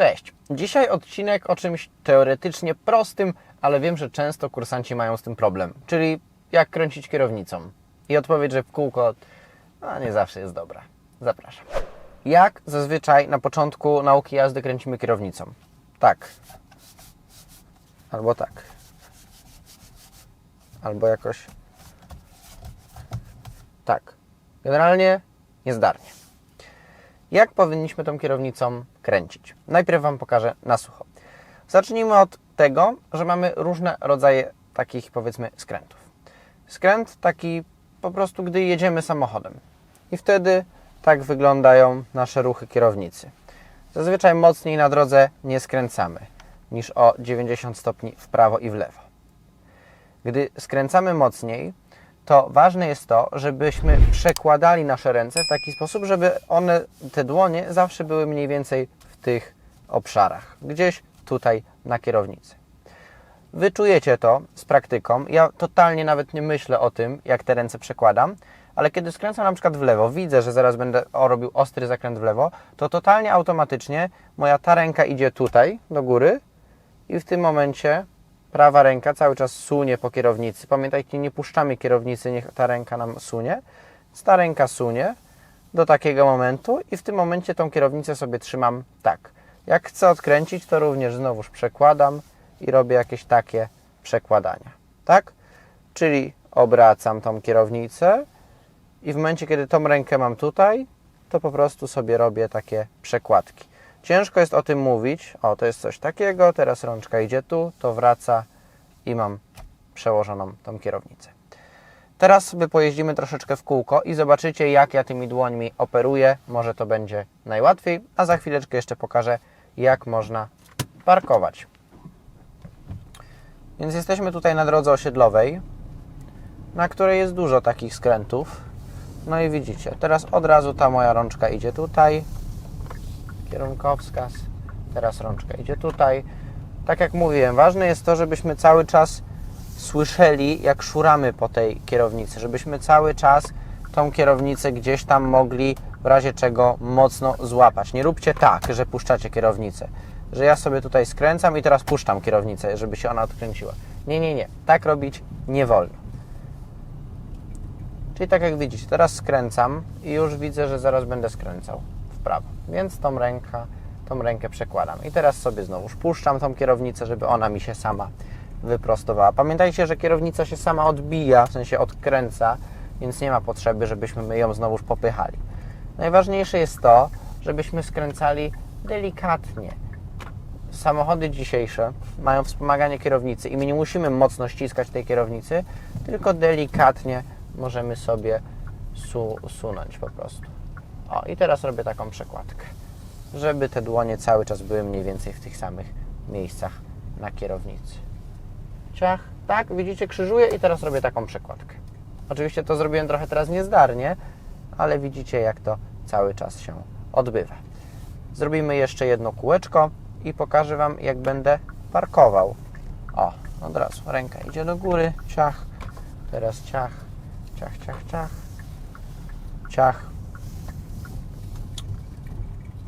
Cześć. Dzisiaj odcinek o czymś teoretycznie prostym, ale wiem, że często kursanci mają z tym problem, czyli jak kręcić kierownicą. I odpowiedź, że w kółko no, nie zawsze jest dobra. Zapraszam. Jak zazwyczaj na początku nauki jazdy kręcimy kierownicą? Tak. Albo tak. Albo jakoś tak. Generalnie niezdarnie. Jak powinniśmy tą kierownicą kręcić? Najpierw Wam pokażę na sucho. Zacznijmy od tego, że mamy różne rodzaje takich powiedzmy skrętów. Skręt taki po prostu, gdy jedziemy samochodem. I wtedy tak wyglądają nasze ruchy kierownicy. Zazwyczaj mocniej na drodze nie skręcamy niż o 90 stopni w prawo i w lewo. Gdy skręcamy mocniej, to ważne jest to, żebyśmy przekładali nasze ręce w taki sposób, żeby one, te dłonie, zawsze były mniej więcej w tych obszarach, gdzieś tutaj na kierownicy. Wyczujecie to z praktyką. Ja totalnie nawet nie myślę o tym, jak te ręce przekładam, ale kiedy skręcam na przykład w lewo, widzę, że zaraz będę robił ostry zakręt w lewo, to totalnie automatycznie moja ta ręka idzie tutaj do góry i w tym momencie prawa ręka cały czas sunie po kierownicy. Pamiętajcie, nie puszczamy kierownicy, niech ta ręka nam sunie. Ta ręka sunie do takiego momentu i w tym momencie tą kierownicę sobie trzymam tak. Jak chcę odkręcić, to również znowuż przekładam i robię jakieś takie przekładania. Tak? Czyli obracam tą kierownicę i w momencie, kiedy tą rękę mam tutaj, to po prostu sobie robię takie przekładki. Ciężko jest o tym mówić. O, to jest coś takiego, teraz rączka idzie tu, to wraca i mam przełożoną tą kierownicę. Teraz sobie pojeździmy troszeczkę w kółko i zobaczycie, jak ja tymi dłońmi operuję. Może to będzie najłatwiej, a za chwileczkę jeszcze pokażę, jak można parkować. Więc jesteśmy tutaj na drodze osiedlowej, na której jest dużo takich skrętów. No i widzicie, teraz od razu ta moja rączka idzie tutaj, kierunkowskaz, teraz rączka idzie tutaj. Tak jak mówiłem, ważne jest to, żebyśmy cały czas słyszeli, jak szuramy po tej kierownicy, żebyśmy cały czas tą kierownicę gdzieś tam mogli w razie czego mocno złapać. Nie róbcie tak, że puszczacie kierownicę, że ja sobie tutaj skręcam i teraz puszczam kierownicę, żeby się ona odkręciła. Nie, nie, nie. Tak robić nie wolno. Czyli tak jak widzicie, teraz skręcam i już widzę, że zaraz będę skręcał prawo. Więc tą rękę, tą rękę przekładam. I teraz sobie znowu puszczam tą kierownicę, żeby ona mi się sama wyprostowała. Pamiętajcie, że kierownica się sama odbija, w sensie odkręca, więc nie ma potrzeby, żebyśmy my ją znowu popychali. Najważniejsze jest to, żebyśmy skręcali delikatnie. Samochody dzisiejsze mają wspomaganie kierownicy i my nie musimy mocno ściskać tej kierownicy, tylko delikatnie możemy sobie su sunąć po prostu. O, i teraz robię taką przekładkę, żeby te dłonie cały czas były mniej więcej w tych samych miejscach na kierownicy. Ciach, tak, widzicie, krzyżuję i teraz robię taką przekładkę. Oczywiście to zrobiłem trochę teraz niezdarnie, ale widzicie, jak to cały czas się odbywa. Zrobimy jeszcze jedno kółeczko i pokażę Wam, jak będę parkował. O, od razu ręka idzie do góry, ciach, teraz ciach, ciach, ciach, ciach, ciach.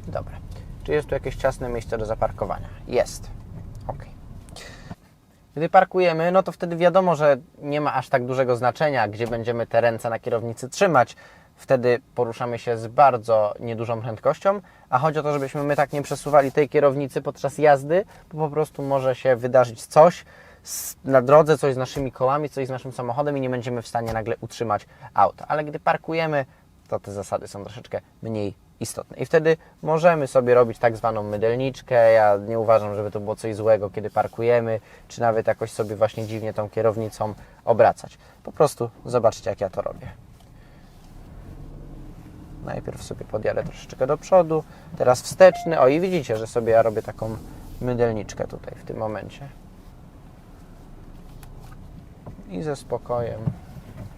Dobra. Czy jest tu jakieś ciasne miejsce do zaparkowania? Jest. Ok. Gdy parkujemy, no to wtedy wiadomo, że nie ma aż tak dużego znaczenia, gdzie będziemy te ręce na kierownicy trzymać. Wtedy poruszamy się z bardzo niedużą prędkością, a chodzi o to, żebyśmy my tak nie przesuwali tej kierownicy podczas jazdy, bo po prostu może się wydarzyć coś na drodze, coś z naszymi kołami, coś z naszym samochodem i nie będziemy w stanie nagle utrzymać auta. Ale gdy parkujemy, to te zasady są troszeczkę mniej istotne. I wtedy możemy sobie robić tak zwaną mydelniczkę. Ja nie uważam, żeby to było coś złego, kiedy parkujemy, czy nawet jakoś sobie właśnie dziwnie tą kierownicą obracać. Po prostu zobaczcie, jak ja to robię. Najpierw sobie podjadę troszeczkę do przodu, teraz wsteczny. O i widzicie, że sobie ja robię taką mydelniczkę tutaj w tym momencie. I ze spokojem,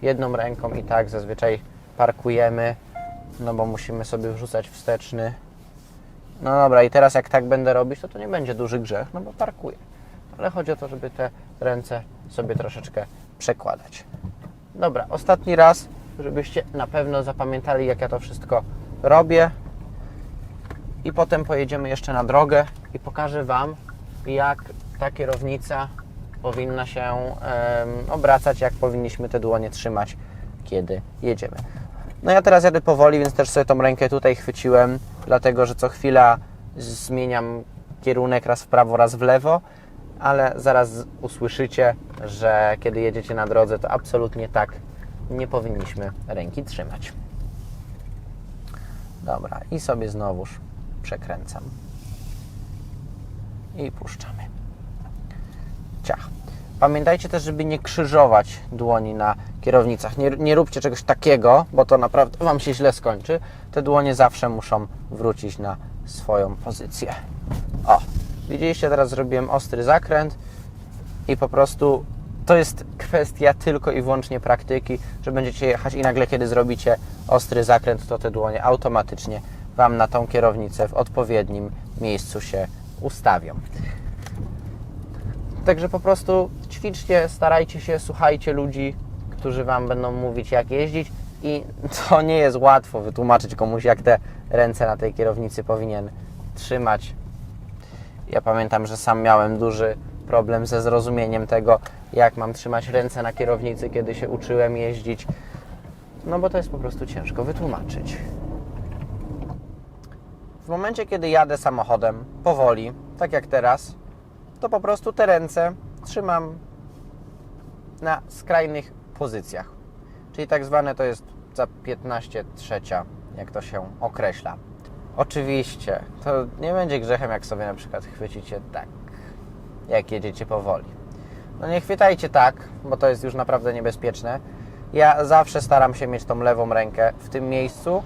jedną ręką i tak zazwyczaj parkujemy, no bo musimy sobie wrzucać wsteczny. No dobra, i teraz jak tak będę robić, to to nie będzie duży grzech, no bo parkuję. Ale chodzi o to, żeby te ręce sobie troszeczkę przekładać. Dobra, ostatni raz, żebyście na pewno zapamiętali, jak ja to wszystko robię. i potem pojedziemy jeszcze na drogę i pokażę Wam, jak ta kierownica powinna się em, obracać, jak powinniśmy te dłonie trzymać, kiedy jedziemy. No ja teraz jadę powoli, więc też sobie tą rękę tutaj chwyciłem, dlatego że co chwila zmieniam kierunek raz w prawo, raz w lewo, ale zaraz usłyszycie, że kiedy jedziecie na drodze, to absolutnie tak nie powinniśmy ręki trzymać. Dobra, i sobie znowuż przekręcam. I puszczamy. Ciach. Pamiętajcie też, żeby nie krzyżować dłoni na kierownicach. Nie, nie róbcie czegoś takiego, bo to naprawdę Wam się źle skończy. Te dłonie zawsze muszą wrócić na swoją pozycję. O, widzieliście, teraz zrobiłem ostry zakręt i po prostu to jest kwestia tylko i wyłącznie praktyki, że będziecie jechać i nagle, kiedy zrobicie ostry zakręt, to te dłonie automatycznie Wam na tą kierownicę w odpowiednim miejscu się ustawią. Także po prostu ćwiczcie, starajcie się, słuchajcie ludzi, którzy Wam będą mówić, jak jeździć. I to nie jest łatwo wytłumaczyć komuś, jak te ręce na tej kierownicy powinien trzymać. Ja pamiętam, że sam miałem duży problem ze zrozumieniem tego, jak mam trzymać ręce na kierownicy, kiedy się uczyłem jeździć. No bo to jest po prostu ciężko wytłumaczyć. W momencie, kiedy jadę samochodem powoli, tak jak teraz, to po prostu te ręce trzymam na skrajnych pozycjach. Czyli tak zwane to jest za 15 trzecia, jak to się określa. Oczywiście, to nie będzie grzechem, jak sobie na przykład chwycicie tak, jak jedziecie powoli. No nie chwytajcie tak, bo to jest już naprawdę niebezpieczne. Ja zawsze staram się mieć tą lewą rękę w tym miejscu.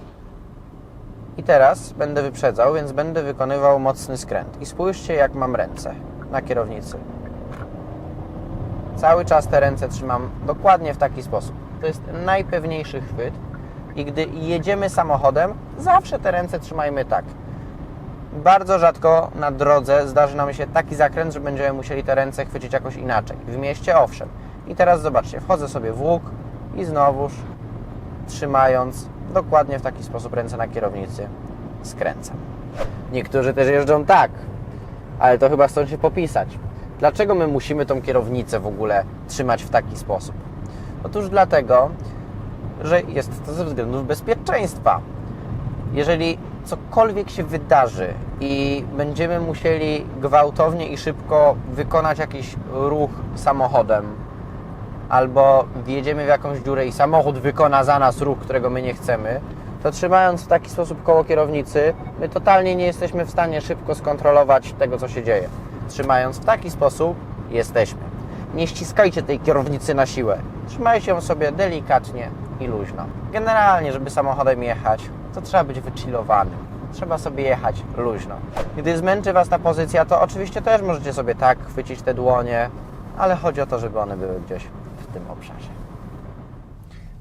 I teraz będę wyprzedzał, więc będę wykonywał mocny skręt. I spójrzcie, jak mam ręce na kierownicy. Cały czas te ręce trzymam dokładnie w taki sposób. To jest najpewniejszy chwyt. I gdy jedziemy samochodem, zawsze te ręce trzymajmy tak. Bardzo rzadko na drodze zdarzy nam się taki zakręt, że będziemy musieli te ręce chwycić jakoś inaczej. W mieście owszem. I teraz zobaczcie, wchodzę sobie w łuk i znowuż trzymając dokładnie w taki sposób ręce na kierownicy skręcam. Niektórzy też jeżdżą tak, ale to chyba chcą się popisać. Dlaczego my musimy tą kierownicę w ogóle trzymać w taki sposób? Otóż dlatego, że jest to ze względów bezpieczeństwa. Jeżeli cokolwiek się wydarzy i będziemy musieli gwałtownie i szybko wykonać jakiś ruch samochodem, albo wjedziemy w jakąś dziurę i samochód wykona za nas ruch, którego my nie chcemy, to trzymając w taki sposób koło kierownicy, my totalnie nie jesteśmy w stanie szybko skontrolować tego, co się dzieje. Trzymając w taki sposób, jesteśmy. Nie ściskajcie tej kierownicy na siłę. Trzymajcie ją sobie delikatnie i luźno. Generalnie, żeby samochodem jechać, to trzeba być wychillowanym. Trzeba sobie jechać luźno. Gdy zmęczy Was ta pozycja, to oczywiście też możecie sobie tak chwycić te dłonie, ale chodzi o to, żeby one były gdzieś w tym obszarze.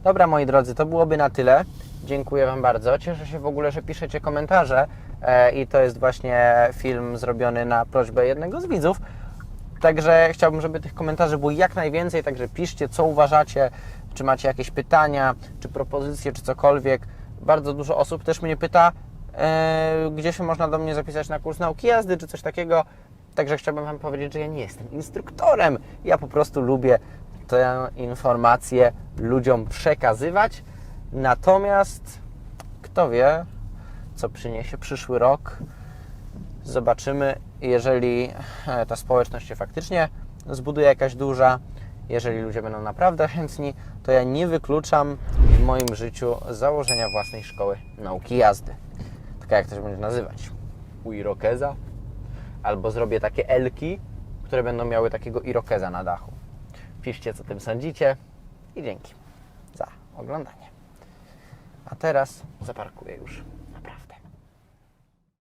Dobra, moi drodzy, to byłoby na tyle. Dziękuję Wam bardzo. Cieszę się w ogóle, że piszecie komentarze i to jest właśnie film zrobiony na prośbę jednego z widzów. Także chciałbym, żeby tych komentarzy było jak najwięcej, także piszcie, co uważacie, czy macie jakieś pytania, czy propozycje, czy cokolwiek. Bardzo dużo osób też mnie pyta, e, gdzie się można do mnie zapisać na kurs nauki jazdy, czy coś takiego. Także chciałbym Wam powiedzieć, że ja nie jestem instruktorem. Ja po prostu lubię tę informację ludziom przekazywać. Natomiast kto wie, co przyniesie przyszły rok. Zobaczymy, jeżeli e, ta społeczność się faktycznie zbuduje jakaś duża, jeżeli ludzie będą naprawdę chętni, to ja nie wykluczam w moim życiu założenia własnej szkoły nauki jazdy. Taka jak to się będzie nazywać. U Irokeza. Albo zrobię takie elki, które będą miały takiego Irokeza na dachu. Piszcie, co tym sądzicie i dzięki za oglądanie. A teraz zaparkuję już.